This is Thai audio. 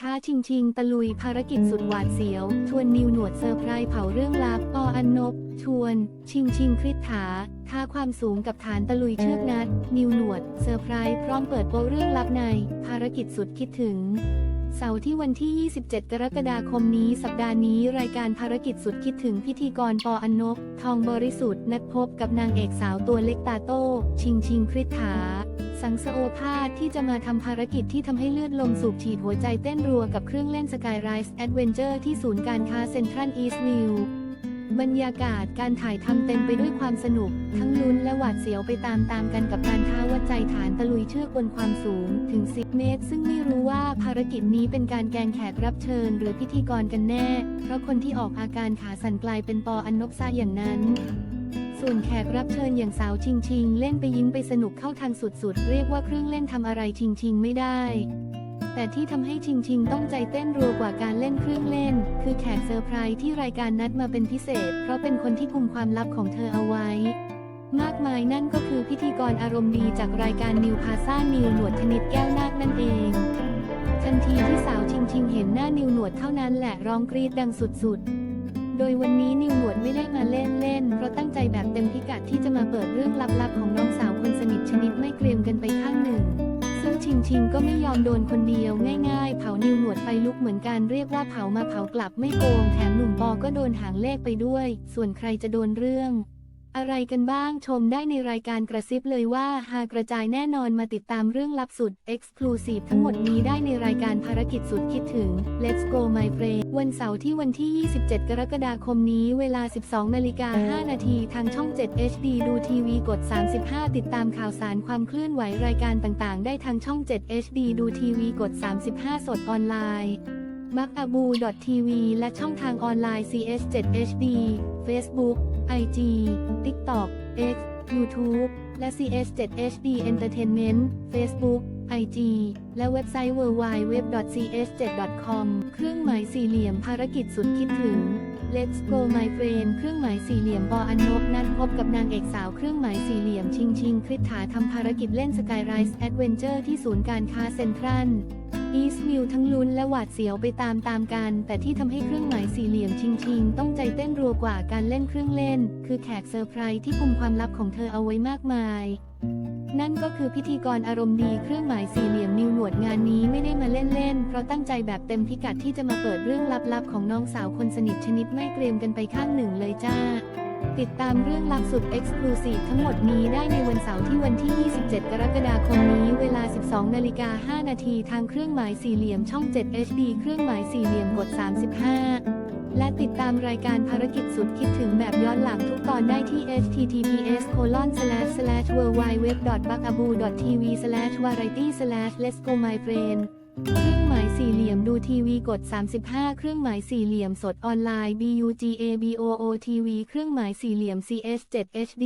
ท้าชิงชิงตะลุยภารกิจสุดหวาดเสียว ชวนนิวหนวดเซอร์ไพรส์เผาเรื่องลับปออันนบ ชวน ชิงชิงคริษฐาท้าความสูงกับฐานตะลุยเชือกนัด นิวหนวดเซอร์ไพรส์พร้อมเปิดโปงเรื่องลับใน ภารกิจสุดคิดถึงเสาร์ที่วันที่ 27 กรกฎาคมนี้ สัปดาห์นี้รายการภารกิจสุดคิดถึงพิธีกรปออันนบทองบริสุทธิ์นัดพบกับนางเอกสาวตัวเล็กตาโต้ ชิงชิงคริษฐา สังสโอภาสที่จะมาทำภารกิจที่ทำให้เลือดลมสูบฉีดหัวใจเต้นรัวกับเครื่องเล่นสกายไรส์แอดเวนเจอร์ที่ศูนย์การค้าเซ็นทรัลอีสต์วิวบรรยากาศการถ่ายทำเต็มไปด้วยความสนุก ทั้งลุ้นและหวาดเสียวไปตามๆกันกับการท้าวัดใจฐานตะลุยเชือกบนความสูงถึง 10 เมตร ซึ่งไม่รู้ว่าภารกิจนี้เป็นการแกงแขกรับเชิญหรือพิธีกรกันแน่ เพราะคนที่ออกอาการขาสั่นกลายเป็นปออันนบซะอย่างนั้น ส่วนแขกรับเชิญอย่างสาวชิงชิงเล่นไปยิ้มไปสนุกเข้าทางสุดๆ เรียกว่าเครื่องเล่นทำอะไรชิงชิงไม่ได้ แต่ที่ทำให้ชิงชิงต้องใจเต้นรัวกว่าการเล่นเครื่องเล่น คือแขกเซอร์ไพรส์ที่รายการนัดมาเป็นพิเศษ เพราะเป็นคนที่กุมความลับของเธอเอาไว้ มากมายนั่นก็คือพิธีกรอารมณ์ดีจากรายการนิวพาซ่านิวหนวดธนิตแก้วนาคนั่นเองทันทีที่สาวชิงชิงเห็นหน้านิวหนวดเท่านั้นแหละร้องกรีดดังสุดๆ โดยวันนี้นิวหนวดไม่ได้มาเล่นเล่นๆเพราะตั้งใจแบบเต็มพิกัดที่จะมาเปิดเรื่องลับๆของน้องสาวคนสนิทชนิดไม่เกรียมกันไปข้างหนึ่ง ซึ่งชิงชิงก็ไม่ยอมโดนคนเดียวง่ายๆ เผานิวหนวดไฟลุกเหมือนการเรียกว่าเผามาเผากลับไม่โกงแถมหนุ่มปอก็โดนหางเลขไปด้วย ส่วนใครจะโดนเรื่อง อะไรกันบ้างชมได้ในรายการกระซิบเลยว่าหากระจายแน่นอนมาติดตามเรื่องลับสุด Exclusive ทั้งหมดนี้ได้ในรายการภารกิจสุดคิดถึง Let's go my friend วันเสาร์ที่วันที่ 27 กรกฎาคมนี้เวลา 12นาฬิกา5นาทีทางช่อง 7 HD ดูทีวีกด 35 ติดตามข่าวสารความเคลื่อนไหวรายการต่างๆ ได้ทางช่อง 7 HD ดูทีวีกด 35 สดออนไลน์มักอาบู .tv และช่องทางออนไลน์ CS7 HD Facebook IG TikTok X YouTube และ CS7 HD Entertainment Facebook IG และเว็บไซต์ www.cs7.com เครื่องหมายสี่เหลี่ยมภารกิจสุดคิดถึง Let's go my friend เครื่องหมายสี่เหลี่ยมปออันนบนัดพบกับนางเอกสาวเครื่องหมายสี่เหลี่ยมชิงชิงคริษฐาทำภารกิจเล่น Skyrise Adventure ที่ศูนย์การค้าเซ็นทรัล อีสวิวทั้งลุ้นและหวาดเสียวไปตามตามๆกัน แต่ที่ทำให้เครื่องหมายสี่เหลี่ยมชิงชิงต้องใจเต้นรัวกว่าการเล่นเครื่องเล่น คือแขกเซอร์ไพรส์ที่กุมความลับของเธอเอาไว้มากมายนั่นก็คือพิธีกรอารมณ์ดีเครื่องหมายสี่เหลี่ยมนิวหนวดงานนี้ไม่ได้มาเล่นๆ เพราะตั้งใจแบบเต็มพิกัดที่จะมาเปิดเรื่องลับๆ ของน้องสาวคนสนิทชนิดไม่เกรียมกันไปข้างหนึ่งเลยจ้า ติดตามเรื่องลับสุด Exclusive ทั้งหมดนี้ได้ในวันเสาร์ที่วันที่ 27 กรกฎาคมนี้ เวลา 12 นาฬิกา 5 นาทีทางเครื่องหมายสี่เหลี่ยมช่อง 7 HD เครื่องหมายสี่เหลี่ยมกด 35 และติดตามรายการภารกิจสุดคิดถึงแบบย้อนหลังทุกตอนได้ที่ https colon slash slash w w w b u g a b o tv slash variety slash let's go my friend สี่เหลี่ยมดูทีวีกด 35 เครื่องหมายสี่เหลี่ยมสดออนไลน์ BUGABOO TV เครื่องหมายสี่เหลี่ยม CS7 HD